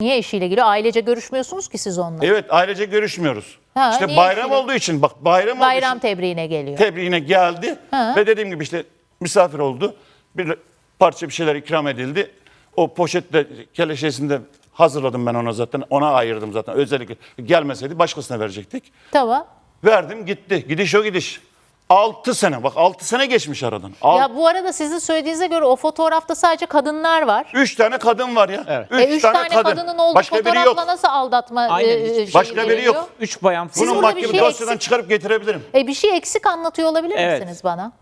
Niye eşiyle geliyor? Ailece görüşmüyorsunuz ki siz onunla. Evet ailece görüşmüyoruz. Ha, işte niye bayram eşiyle- olduğu için bak bayram, Bayram olduğu için tebriğine geliyor. tebriğine geldi Ha. ve dediğim gibi işte misafir oldu. Bir parça bir şeyler ikram edildi. O poşetle keleşesinde hazırladım ben ona zaten. Ona ayırdım zaten. Özellikle gelmeseydi başkasına verecektik. Tamam. Verdim gitti. Gidiş o gidiş. 6 sene bak 6 sene geçmiş aradan. Al- Ya bu arada sizin söylediğinize göre o fotoğrafta sadece kadınlar var. Üç tane kadın var ya. Evet. Üç, E, üç tane, kadın. kadının olduğu Başka biri fotoğrafla yok. nasıl aldatma Aynen, e, hiç- şeyi başka biri veriliyor? yok. Üç bayan Siz Bunun burada bir mahkeme şey dosyadan eksik- çıkarıp getirebilirim. E bir şey eksik anlatıyor olabilir Evet. misiniz bana?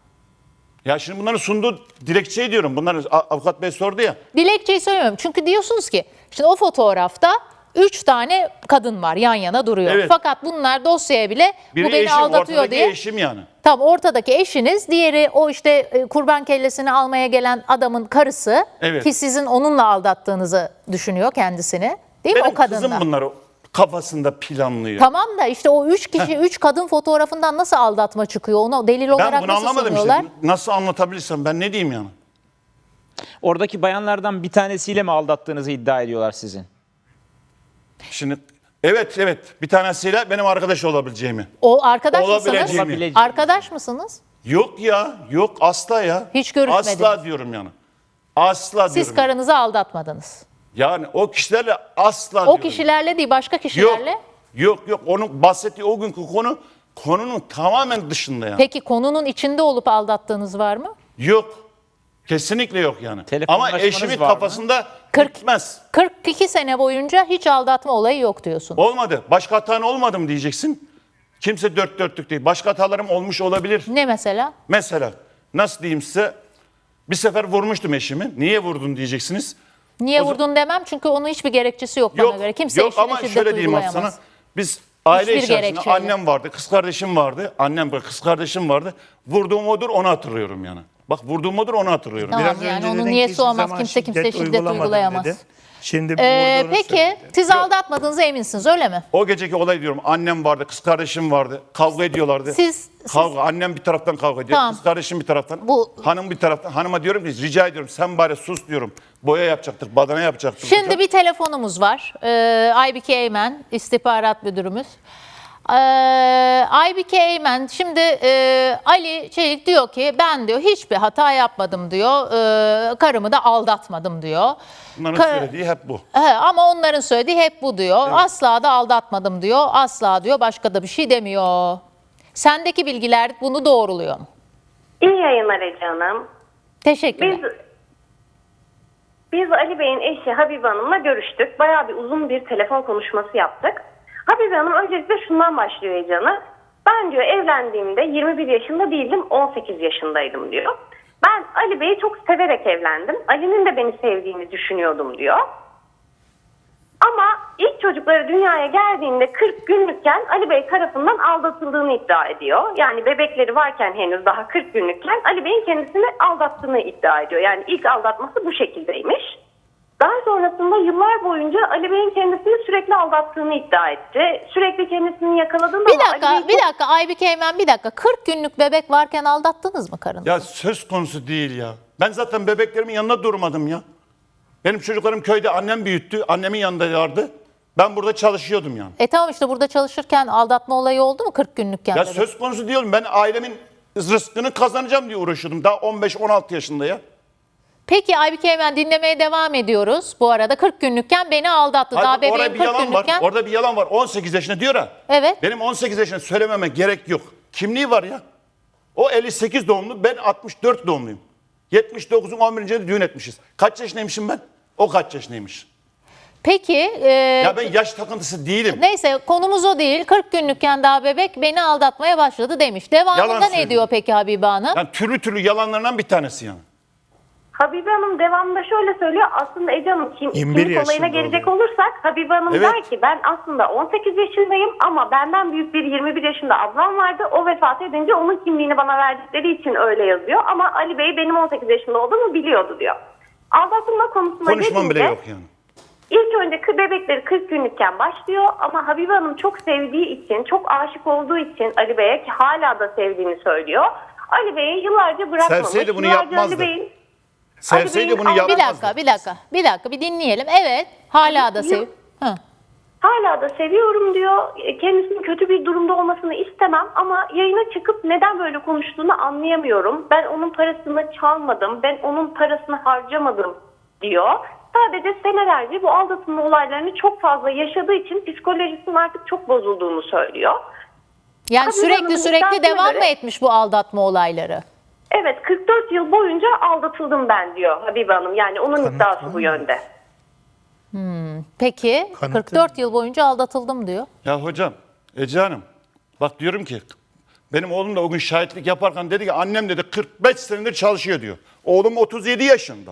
Ya şimdi bunların sunduğu dilekçeyi diyorum. Bunları a- avukat bey sordu ya. Dilekçeyi söylemiyorum. Çünkü diyorsunuz ki şimdi o fotoğrafta üç tane kadın var yan yana duruyor. Evet. Fakat bunlar dosyaya bile Biri bu beni eşim, aldatıyor ortadaki diye. eşim yani. Tam ortadaki eşiniz, diğeri o işte e, kurban kellesini almaya gelen adamın karısı Evet. ki sizin onunla aldattığınızı düşünüyor kendisini. Değil mi Benim o kadında? kızım bunları kafasında planlıyor. Tamam da işte o üç kişi, üç kadın fotoğrafından nasıl aldatma çıkıyor? Onu delil olarak ben bunu nasıl anlamadım sunuyorlar? işte. Nasıl anlatabilirsem ben ne diyeyim yani. Oradaki bayanlardan bir tanesiyle mi aldattığınızı iddia ediyorlar sizin? Şimdi evet evet bir tanesiyle benim arkadaş olabileceğimi. O arkadaş mısınız? Olabileceğimi. Olabileceğimi. Arkadaş mısınız? Yok ya yok asla ya. Hiç görüşmediniz. Asla diyorum yani. Asla Siz diyorum. karınızı aldatmadınız. Yani o kişilerle asla O diyorum. kişilerle değil başka Yok kişilerle. yok yok onun bahsettiği o günkü konu konunun tamamen dışında yani. Peki konunun içinde olup aldattığınız var mı? Yok. Kesinlikle yok yani. Ama Telefonlaşmanız eşimin var mı? kafasında Kırk- gitmez. 42 sene boyunca hiç aldatma olayı yok diyorsun. Olmadı. Başka hatan olmadı mı diyeceksin. Kimse dört dörtlük değil. Başka hatalarım olmuş olabilir. Ne mesela? Mesela nasıl diyeyim size bir sefer vurmuştum eşimi. Niye vurdun diyeceksiniz. Niye O vurdun demem çünkü onun hiçbir gerekçesi yok, bana göre. Kimse yok eşine ama şiddet şöyle diyeyim uygulayamaz. sana. Biz aile Hiçbir içerisinde yok. annem vardı, kız kardeşim vardı. Annem ve kız kardeşim vardı. Vurduğum odur onu hatırlıyorum yani. Bak vurduğum odur onu hatırlıyorum. Tamam. Biraz yani önce onun dedin ki niyesi hiçbir olmaz. zaman Kimse kimseye şiddet uygulamadım uygulayamaz. dedin. Şimdi Ee, burada onu peki söyledin. siz aldatmadığınıza eminsiniz öyle mi? O geceki olay diyorum annem vardı, kız kardeşim vardı. Kavga ediyorlardı. Siz- siz- Kavga, annem bir taraftan kavga ediyor, Tamam. kız kardeşim bir taraftan. Bu- Hanım bir taraftan. Hanıma diyorum ki rica ediyorum sen bari sus diyorum. Boya yapacaktık, badana yapacaktık. Şimdi hocam. bir telefonumuz var. Ee, Aybike Eymen, istihbarat müdürümüz. Ee, Aybike Eymen, şimdi e, Ali Çelik diyor ki ben diyor hiçbir hata yapmadım diyor. Ee, karımı da aldatmadım diyor. Bunların Kar- söylediği hep bu. He, ama onların söylediği hep bu diyor. Asla da aldatmadım diyor. Asla diyor başka da bir şey demiyor. Sendeki bilgiler bunu doğruluyor mu? İyi yayınlar Ece Hanım. Teşekkürler. Biz biz Ali Bey'in eşi Habibe Hanım'la görüştük. Bayağı bir uzun bir telefon konuşması yaptık. Habibe Hanım öncelikle şundan başlıyor Ece Hanım. Ben diyor evlendiğimde 21 yaşında değildim 18 yaşındaydım diyor. Ben Ali Bey'i çok severek evlendim. Ali'nin de beni sevdiğini düşünüyordum diyor. Ama ilk çocukları dünyaya geldiğinde 40 günlükken Ali Bey tarafından aldatıldığını iddia ediyor. Yani bebekleri varken henüz daha 40 günlükken Ali Bey'in kendisini aldattığını iddia ediyor. Yani ilk aldatması bu şekildeymiş. Daha sonrasında yıllar boyunca Ali Bey'in kendisini sürekli aldattığını iddia etti. Sürekli kendisini yakaladığında Bir ama Ali dakika, Bey bir dakika Aybike Eymen bir dakika. 40 günlük bebek varken aldattınız mı karını? Ya söz konusu değil ya. Ben zaten bebeklerimin yanında durmadım ya. Benim çocuklarım köyde annem büyüttü. Annemin yanındalardı. Ben burada çalışıyordum yani. E tamam işte burada çalışırken aldatma olayı oldu mu 40 günlükken? Ya bebek? söz konusu diyorum. Ben ailemin rızkını kazanacağım diye uğraşıyordum. Daha 15-16 yaşında ya. Peki Aybike Eymen dinlemeye devam ediyoruz. Bu arada 40 günlükken beni aldattı. Daha Hayır, bebeğim orada bir 40 yalan var. günlükken. Orada bir yalan var. 18 yaşında diyor ha. Evet. Benim 18 yaşında söylememe gerek yok. Kimliği var ya. O 58 doğumlu, ben 64 doğumluyum. 79'un 11. düğün etmişiz. Kaç yaşındaymışım ben? O kaç yaşındaymış? Peki e, Ya ben yaş takıntısı değilim. neyse konumuz o değil. 40 günlükken daha bebek beni aldatmaya başladı demiş. Devamında Yalan ne söylüyor. diyor peki Habibe Hanım? Yani türlü türlü yalanlarından bir tanesi yani. Habibe Hanım devamında şöyle söylüyor. Aslında Ece Hanım kim, 21 kimlik olayına gelecek oluyor. olursak Habibe Hanım Evet. der ki ben aslında 18 yaşındayım ama benden büyük bir 21 yaşında ablam vardı. O vefat edince onun kimliğini bana verdikleri için öyle yazıyor. Ama Ali Bey benim 18 yaşında olduğumu biliyordu diyor. Aldatılma konusuna Konuşmam bile gelince yok yani. ilk önce bebekleri 40 günlükken başlıyor ama Habibe Hanım çok sevdiği için, çok aşık olduğu için Ali Bey'e ki hala da sevdiğini söylüyor. Ali Bey'i yıllarca bırakmamış. Sevseydi bunu Yıllarca yapmazdı. Ali Bey'in Sevseydi bunu al- Bir yapmazdı. dakika, bir dakika, bir dakika, bir dinleyelim. Evet, hala da sev. Hı. Hala da seviyorum diyor. E, Kendisinin kötü bir durumda olmasını istemem ama yayına çıkıp neden böyle konuştuğunu anlayamıyorum. Ben onun parasını çalmadım, ben onun parasını harcamadım diyor. Sadece senelerce bu aldatılma olaylarını çok fazla yaşadığı için psikolojisinin artık çok bozulduğunu söylüyor. Yani Tabii sürekli sürekli devam göre- mı etmiş bu aldatma olayları? Evet 44 yıl boyunca aldatıldım ben diyor Habibe Hanım. Yani onun Kanıt iddiası bu mı? yönde. Peki, Kanıtı- 44 yıl boyunca aldatıldım diyor. Ya hocam, Ece Hanım, bak diyorum ki benim oğlum da o gün şahitlik yaparken dedi ki annem dedi 45 senedir çalışıyor diyor. Oğlum 37 yaşında.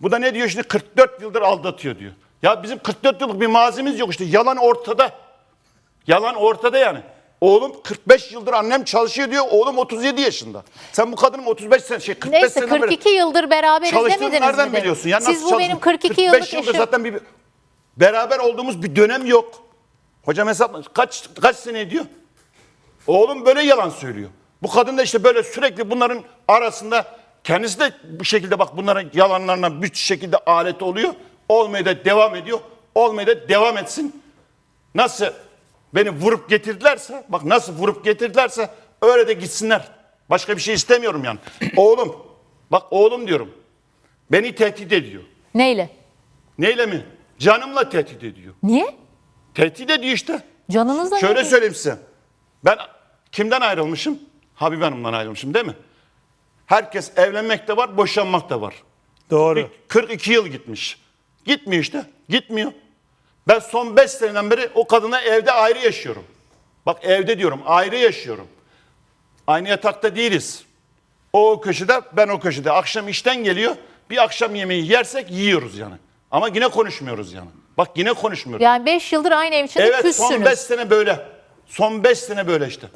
Bu da ne diyor şimdi 44 yıldır aldatıyor diyor. Ya bizim 44 yıllık bir mazimiz yok işte yalan ortada. Yalan ortada yani. Oğlum 45 yıldır annem çalışıyor diyor. Oğlum 37 yaşında. Sen bu kadının 35 sene şey 45 Neyse beri 42 yıldır beraberiz çalıştığını demediniz nereden mi? biliyorsun? Ya Siz nasıl bu benim çalıştın? 42 45 yıllık yıldır eşim. zaten bir beraber olduğumuz bir dönem yok. Hocam hesap kaç kaç sene ediyor? Oğlum böyle yalan söylüyor. Bu kadın da işte böyle sürekli bunların arasında kendisi de bu şekilde bak bunların yalanlarına bir şekilde alet oluyor. Olmaya da devam ediyor. Olmaya da devam etsin. Nasıl beni vurup getirdilerse bak nasıl vurup getirdilerse öyle de gitsinler. Başka bir şey istemiyorum yani. oğlum bak oğlum diyorum. Beni tehdit ediyor. Neyle? Neyle mi? Canımla tehdit ediyor. Niye? Tehdit ediyor işte. Canınızla Şöyle ne? söyleyeyim size. Ben kimden ayrılmışım? Habibe Hanım'dan ayrılmışım değil mi? Herkes evlenmek de var, boşanmak da var. Doğru. 42 yıl gitmiş. Gitmiyor işte. Gitmiyor. Ben son 5 seneden beri o kadına evde ayrı yaşıyorum. Bak evde diyorum ayrı yaşıyorum. Aynı yatakta değiliz. O o köşede ben o köşede. Akşam işten geliyor. Bir akşam yemeği yersek yiyoruz yani. Ama yine konuşmuyoruz yani. Bak yine konuşmuyoruz. Yani 5 yıldır aynı ev içinde evet küssünüz. son 5 sene böyle. Son 5 sene böyle işte.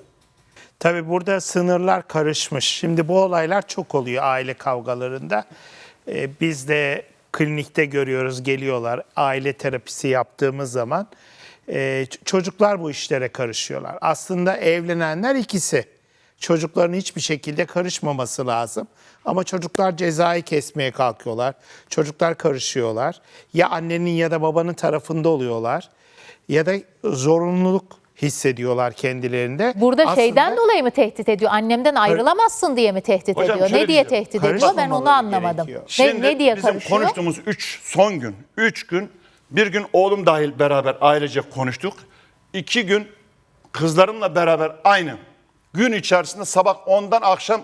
Tabii burada sınırlar karışmış. Şimdi bu olaylar çok oluyor aile kavgalarında. Ee, biz de klinikte görüyoruz, geliyorlar. Aile terapisi yaptığımız zaman e, çocuklar bu işlere karışıyorlar. Aslında evlenenler ikisi. Çocukların hiçbir şekilde karışmaması lazım. Ama çocuklar cezayı kesmeye kalkıyorlar. Çocuklar karışıyorlar. Ya annenin ya da babanın tarafında oluyorlar. Ya da zorunluluk hissediyorlar kendilerinde. Burada Aslında- şeyden dolayı mı tehdit ediyor? Annemden ayrılamazsın diye mi tehdit Hocam ediyor? Ne diye diyeceğim. tehdit ediyor? Ben onu anlamadım. gerekiyor. Ne, ne diye bizim karışıyor? konuştuğumuz 3 son gün, 3 gün, bir gün oğlum dahil beraber ailece konuştuk. 2 gün kızlarımla beraber aynı gün içerisinde sabah 10'dan akşam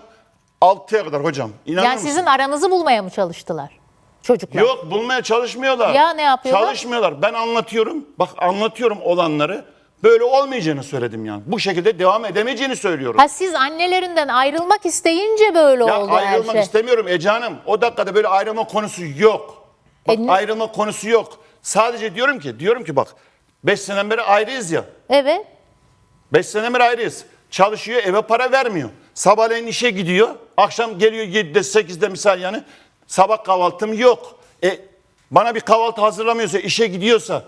6'ya kadar hocam. İnanır Yani mısın? sizin aranızı bulmaya mı çalıştılar çocuklar? Yok bulmaya çalışmıyorlar. Ya ne yapıyorlar? Çalışmıyorlar. Ben anlatıyorum. Bak anlatıyorum olanları. Böyle olmayacağını söyledim yani. Bu şekilde devam edemeyeceğini söylüyorum. Ha siz annelerinden ayrılmak isteyince böyle Ya oldu her ayrılmak şey. istemiyorum Ece Hanım. O dakikada böyle ayrılma konusu yok. Bak E ayrılma konusu yok. Sadece diyorum ki, diyorum ki bak 5 seneden beri ayrıyız ya. Evet. 5 seneden beri ayrıyız. Çalışıyor eve para vermiyor. Sabahleyin işe gidiyor. Akşam geliyor 7'de 8'de misal yani. Sabah kahvaltım yok. E bana bir kahvaltı hazırlamıyorsa, işe gidiyorsa